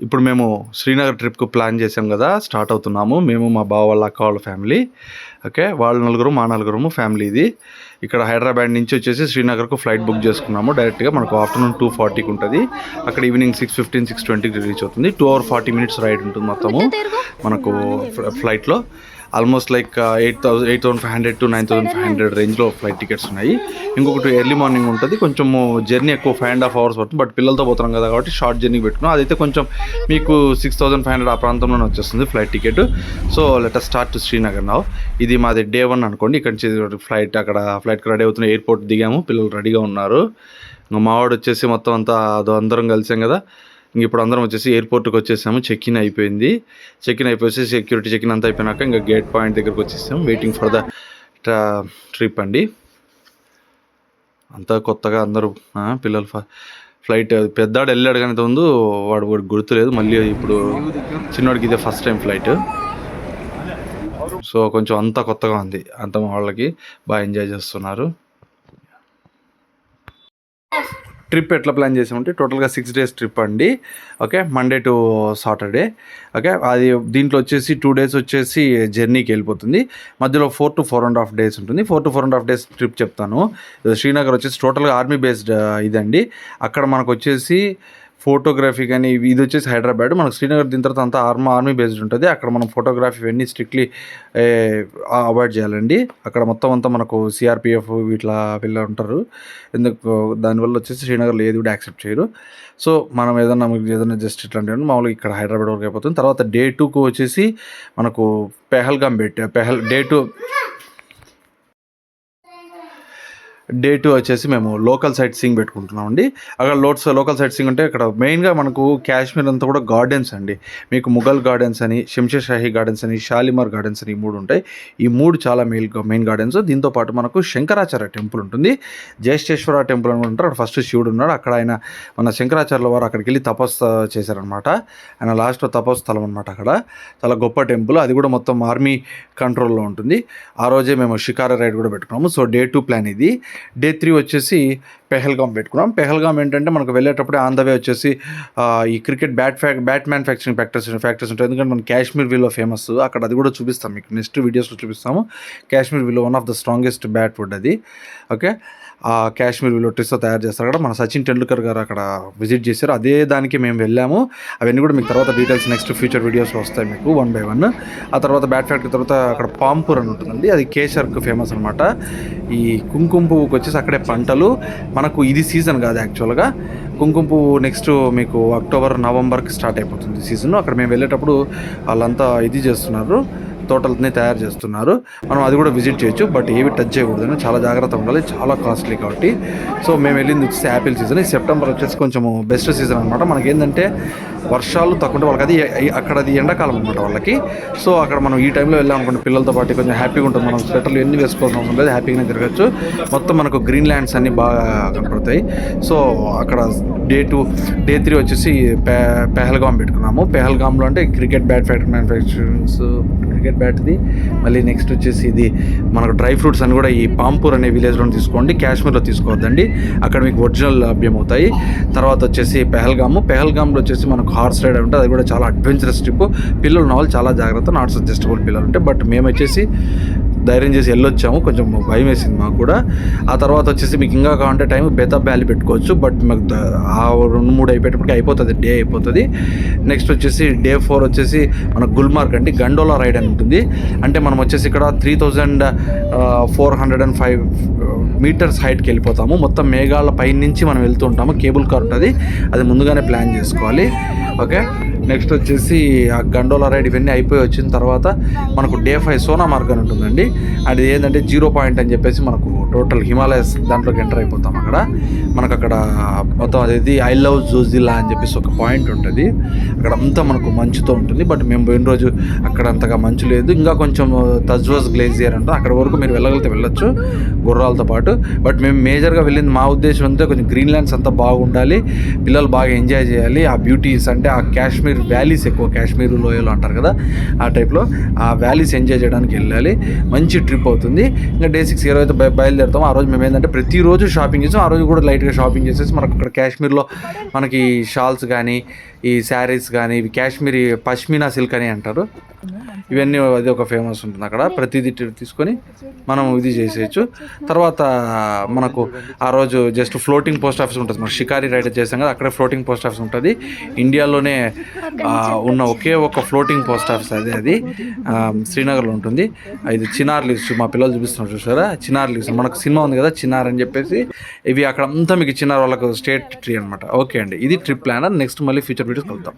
ఇప్పుడు మేము శ్రీనగర్ ట్రిప్కు ప్లాన్ చేసాం కదా స్టార్ట్ అవుతున్నాము. మేము మా బావ వాళ్ళ అక్క వాళ్ళ ఫ్యామిలీ. ఓకే? వాళ్ళ నలుగురు మా నలుగురు ఫ్యామిలీ ఇది. ఇక్కడ హైదరాబాద్ నుంచి వచ్చేసి శ్రీనగర్కు ఫ్లైట్ బుక్ చేసుకున్నాము. డైరెక్ట్గా మనకు ఆఫ్టర్నూన్ టూ ఫార్టీకి ఉంటుంది. అక్కడ ఈవినింగ్ సిక్స్ ఫిఫ్టీన్ సిక్స్ ట్వంటీకి రీచ్ అవుతుంది. Two hour forty minutes ride ఉంటుంది మొత్తము మనకు ఫ్ల- ఫ్లైట్లో. Almost like eight thousand eight thousand five hundred to nine thousand five hundred రేంజ్లో ఫ్లైట్ టికెట్స్ ఉన్నాయి. ఇంకొకటి ఎర్లీ మార్నింగ్ ఉంటుంది. కొంచెం జర్నీ ఎక్కువ ఫైవ్ అండ్ హాఫ్ అవర్స్ పడుతుంది. బట్ పిల్లలతో పోతున్నాం కదా కాబట్టి షార్ట్ జర్నీ పెట్టుకున్నాం. అదైతే కొంచెం మీకు సిక్స్ థౌసండ్ ఫైవ్ హండ్రెడ్ ఆ ప్రాంతంలోనే వచ్చేస్తుంది flight ticket so let start to Srinagar now ఇది మాది డే వన్ అనుకోండి. ఇక్కడ నుంచి ఫ్లైట్ అక్కడ ఫ్లైట్కి రెడీ అవుతున్న ఎయిర్పోర్ట్ దిగాము. పిల్లలు రెడీగా ఉన్నారు. ఇంకా మావాడు వచ్చేసి మొత్తం అంతా అందరం కలిసాం కదా. ఇంక ఇప్పుడు అందరం వచ్చేసి ఎయిర్పోర్ట్కి వచ్చేసాము. చెక్ ఇన్ అయిపోయింది. చెక్ ఇన్ అయిపోయి సెక్యూరిటీ చెక్ ఇన్ అంతా అయిపోయినాక ఇంకా గేట్ పాయింట్ దగ్గరకు వచ్చేసాము వెయిటింగ్ ఫర్ ద ట్రిప్ అండి. అంతా కొత్తగా అందరూ పిల్లలు ఫ్లైట్ పెద్దాడు వెళ్ళాడు కానీ ముందు వాడు వాడు గుర్తులేదు. మళ్ళీ ఇప్పుడు చిన్నవాడికి ఇదే ఫస్ట్ టైం ఫ్లైట్ సో కొంచెం అంతా కొత్తగా ఉంది. అంత వాళ్ళకి బాగా ఎంజాయ్ చేస్తున్నారు. ట్రిప్ ఎట్లా ప్లాన్ చేసామంటే టోటల్గా సిక్స్ డేస్ ట్రిప్ అండి. Okay Monday to Saturday. Okay అది దీంట్లో వచ్చేసి టూ డేస్ వచ్చేసి జర్నీకి వెళ్ళిపోతుంది. మధ్యలో four to four and half days ఉంటుంది. Four to four and half days trip చెప్తాను. శ్రీనగర్ వచ్చేసి టోటల్గా ఆర్మీ బేస్డ్ ఇదండి. అక్కడ మనకు వచ్చేసి ఫోటోగ్రఫీ కానీ ఇవి- ఇది వచ్చేసి హైదరాబాద్. మనకు శ్రీనగర్ దీని తర్వాత అంతా ఆర్మీ ఆర్మీ బేస్డ్ ఉంటుంది. అక్కడ మనం ఫోటోగ్రఫీ ఇవన్నీ స్ట్రిక్ట్లీ అవాయిడ్ చేయాలండి. అక్కడ మొత్తం అంతా మనకు సిఆర్పిఎఫ్ వీటిలా వీళ్ళ ఉంటారు. ఎందుకు దానివల్ల వచ్చేసి శ్రీనగర్లో ఏది కూడా యాక్సెప్ట్ చేయరు. సో మనం ఏదన్నా ఏదైనా జస్ట్ ఇట్లాంటివి మామూలుగా ఇక్కడ హైదరాబాద్ వరకు అయిపోతుంది. తర్వాత డే టూకు వచ్చేసి మనకు పెహల్గాం పెట్టి పెహల్ డే టూ డే టూ వచ్చేసి మేము లోకల్ సైట్ సింగ్ పెట్టుకుంటున్నాం అండి అక్కడ లోట్స్ లోకల్ సైట్ సింగ్ అంటే ఇక్కడ మెయిన్గా మనకు కాశ్మీర్ అంతా కూడా గార్డెన్స్ అండి. మీకు ముఘల్ గార్డెన్స్ అని శంషర్ షాహీ గార్డెన్స్ అని షాలిమార్ గార్డెన్స్ అని ఈ మూడు ఉంటాయి. ఈ మూడు చాలా మెయిన్ మెయిన్ గార్డెన్స్. దీంతో పాటు మనకు శంకరాచార్య టెంపుల్ ఉంటుంది. జ్యేష్ఠేశ్వర టెంపుల్ అని ఉంటారు. అక్కడ ఫస్ట్ శివుడు ఉన్నాడు. అక్కడ ఆయన మన శంకరాచార్యుల వారు అక్కడికి వెళ్ళి తపస్సు చేశారనమాట ఆయన లాస్ట్లో తపస్సు స్థలం అనమాట అక్కడ. చాలా గొప్ప టెంపుల్. అది కూడా మొత్తం ఆర్మీ కంట్రోల్లో ఉంటుంది. ఆ రోజే మేము షికారా రైడ్ కూడా పెట్టుకున్నాము. సో డే టూ ప్లాన్ ఇది. డే త్రీ వచ్చేసి పెహల్గామ్ పెట్టుకున్నాం. పెహల్గామ్ ఏంటంటే మనకు వెళ్ళేటప్పుడే ఆన్ ద వే వచ్చేసి ఈ క్రికెట్ బ్యాట్ ఫ్యాక్ బ్యాట్ మ్యానుఫ్యాక్చరింగ్ ఫ్యాక్టర్స్ ఫ్యాక్టరీస్ ఉంటాయి. ఎందుకంటే మన కాశ్మీర్ విలో ఫేమస్. అక్కడ అది కూడా చూపిస్తాం మీకు. నెక్స్ట్ వీడియోస్లో చూపిస్తాము. Kashmir willow one of the strongest bat wood అది. ఓకే? ఆ కాశ్మీర్ విలో ట్రిస్తో తయారు చేస్తారు అక్కడ మన సచిన్ టెండూల్కర్ గారు అక్కడ విజిట్ చేశారు. అదే దానికి మేము వెళ్ళాము. అవన్నీ కూడా మీకు తర్వాత డీటెయిల్స్ నెక్స్ట్ ఫ్యూచర్ వీడియోస్లో వస్తాయి మీకు వన్ బై వన్. ఆ తర్వాత బ్యాట్ ఫ్యాక్టరీ తర్వాత అక్కడ పాంపూర్ అని ఉంటుందండి. అది కేసర్కు ఫేమస్ అనమాట ఈ కుంకుమ కుంకుమపువ్వుకి వచ్చేసి అక్కడే పంటలు. మనకు ఇది సీజన్ కాదు యాక్చువల్గా. కుంకుమ పువ్వు నెక్స్ట్ మీకు అక్టోబర్ నవంబర్కి స్టార్ట్ అయిపోతుంది సీజన్. అక్కడ మేము వెళ్ళేటప్పుడు వాళ్ళంతా ఇది చేస్తున్నారు. తోటలని తయారు చేస్తున్నారు. మనం అది కూడా విజిట్ చేయొచ్చు. బట్ ఏవి టచ్ చేయకూడదు చాలా జాగ్రత్త ఉండాలి. చాలా కాస్ట్లీ కాబట్టి. సో మేము వెళ్ళింది వచ్చేసి యాపిల్ సీజన్. ఈ సెప్టెంబర్ వచ్చేసి కొంచెం బెస్ట్ సీజన్ అనమాట మనకి ఏంటంటే వర్షాలు తక్కువ వాళ్ళకి అది అక్కడ అది ఎండాకాలం అనమాట వాళ్ళకి. సో అక్కడ మనం ఈ టైంలో వెళ్ళాం అనుకోండి పిల్లలతో పాటు కొంచెం హ్యాపీగా ఉంటుంది. మనం స్వెటర్లు ఎన్ని వేసుకోవాల్సిన అవసరం లేదు. హ్యాపీగానే తిరగచ్చు. మొత్తం మనకు గ్రీన్ ల్యాండ్స్ అన్నీ బాగా కనపడతాయి. సో అక్కడ డే టూ డే త్రీ వచ్చేసి పె పెహల్గామ్ పెట్టుకున్నాము. పెహల్గామ్లో అంటే cricket bat factory manufacturings cricket బ్యాట్ది మళ్ళీ నెక్స్ట్ వచ్చేసి ఇది మనకు డ్రై ఫ్రూట్స్ అని కూడా ఈ పాంపూర్ అనే విలేజ్లో తీసుకోండి. కాశ్మీర్లో తీసుకోవద్దండి. అక్కడ మీకు ఒరిజినల్ లభ్యమవుతాయి తర్వాత వచ్చేసి పెహల్గాము. పెహల్గామ్లో వచ్చేసి మనకు హార్స్ రైడ్ ఉంటుంది అది కూడా చాలా అడ్వెంచరస్ ట్రిప్ పిల్లలు ఉన్న వాళ్ళు చాలా జాగ్రత్త నాట్ సజెస్టబుల్ పిల్లలు ఉంటాయి బట్ మేము వచ్చేసి ధైర్యం చేసి వెళ్ళొచ్చాము. కొంచెం భయం వేసింది మాకు కూడా. ఆ తర్వాత వచ్చేసి మీకు ఇంకా కావాలంటే టైం బెతబ్ వ్యాలీ పెట్టుకోవచ్చు. బట్ మాకు ఆ రెండు మూడు అయిపోయేటప్పటికి అయిపోతుంది డే అయిపోతుంది. నెక్స్ట్ వచ్చేసి డే ఫోర్ వచ్చేసి మన గుల్మార్గ్ అంటే గండోలా రైడ్ అని ఉంటుంది. అంటే మనం వచ్చేసి ఇక్కడ three thousand four hundred and five meters హైట్కి వెళ్ళిపోతాము. మొత్తం మేఘాల పైనుంచి మనం వెళ్తూ ఉంటాము. కేబుల్ కార్ ఉంటుంది. అది ముందుగానే ప్లాన్ చేసుకోవాలి. ఓకే నెక్స్ట్ వచ్చేసి ఆ గండోలా రైడ్ ఇవన్నీ అయిపోయి వచ్చిన తర్వాత మనకు డే ఫైవ్ సోనా మార్గ్ అని ఉంటుందండి. అది ఏంటంటే జీరో పాయింట్ అని చెప్పేసి మనకు టోటల్ హిమాలయస్ దాంట్లోకి ఎంటర్ అయిపోతాం అక్కడ. మనకు అక్కడ మొత్తం అదేది ఐ లవ్ జోజిలా అని చెప్పేసి ఒక పాయింట్ ఉంటుంది. అక్కడ అంతా మనకు మంచుతో ఉంటుంది. బట్ మేము పోయిన రోజు అక్కడ అంతగా మంచు లేదు. ఇంకా కొంచెం తజ్వాజ్ గ్లేజియర్ అంటే. అక్కడ వరకు మీరు వెళ్ళగలిగితే వెళ్ళొచ్చు గుర్రాలతో పాటు. బట్ మేము మేజర్గా వెళ్ళింది మా ఉద్దేశం అంతా కొంచెం గ్రీన్ ల్యాండ్స్ అంతా బాగుండాలి. పిల్లలు బాగా ఎంజాయ్ చేయాలి. ఆ బ్యూటీస్ అంటే ఆ కాశ్మీర్ వ్యాలీస్ ఎక్కువ కాశ్మీర్ లోయలు అంటారు కదా ఆ టైప్లో ఆ వ్యాలీస్ ఎంజాయ్ చేయడానికి వెళ్ళాలి. మంచి ట్రిప్ అవుతుంది. ఇంకా డే సిక్స్ ఏ రోజు అయితే బయలుదేరుతాం ఆ రోజు మేము ఏంటంటే ప్రతిరోజు షాపింగ్ చేసాం ఆ రోజు కూడా లైట్గా షాపింగ్ చేసేసి మనకు అక్కడ కాశ్మీర్లో మనకి షాల్స్ కానీ ఈ శారీస్ కానీ ఇవి కాశ్మీరీ పష్మినా సిల్క్ అని అంటారు. ఇవన్నీ అది ఒక ఫేమస్ ఉంటుంది అక్కడ. ప్రతిదీ తీసుకొని మనం ఇది చేసేయచ్చు. తర్వాత మనకు ఆ రోజు జస్ట్ ఫ్లోటింగ్ పోస్ట్ ఆఫీస్ ఉంటుంది. మనం షికారి రైడ్ చేసాం కదా అక్కడే ఫ్లోటింగ్ పోస్ట్ ఆఫీస్ ఉంటుంది. ఇండియాలోనే ఉన్న ఒకే ఒక ఫ్లోటింగ్ పోస్ట్ ఆఫీస్ అదే అది. శ్రీనగర్లో ఉంటుంది. ఇది చినార్ లీవ్స్ మా పిల్లలు చూపిస్తున్నారు చూసారా? చినార్ లీవ్స్. మనకు సినిమా ఉంది కదా చిన్నార్ అని చెప్పేసి. ఇవి అక్కడ అంతా మీకు చిన్నార్ వాళ్ళకు స్టేట్ ట్రీ అనమాట ఓకే అండి. ఇది ట్రిప్ ప్లానర్ నెక్స్ట్ మళ్ళీ ఫ్యూచర్ వీడియోస్ కలుద్దాం.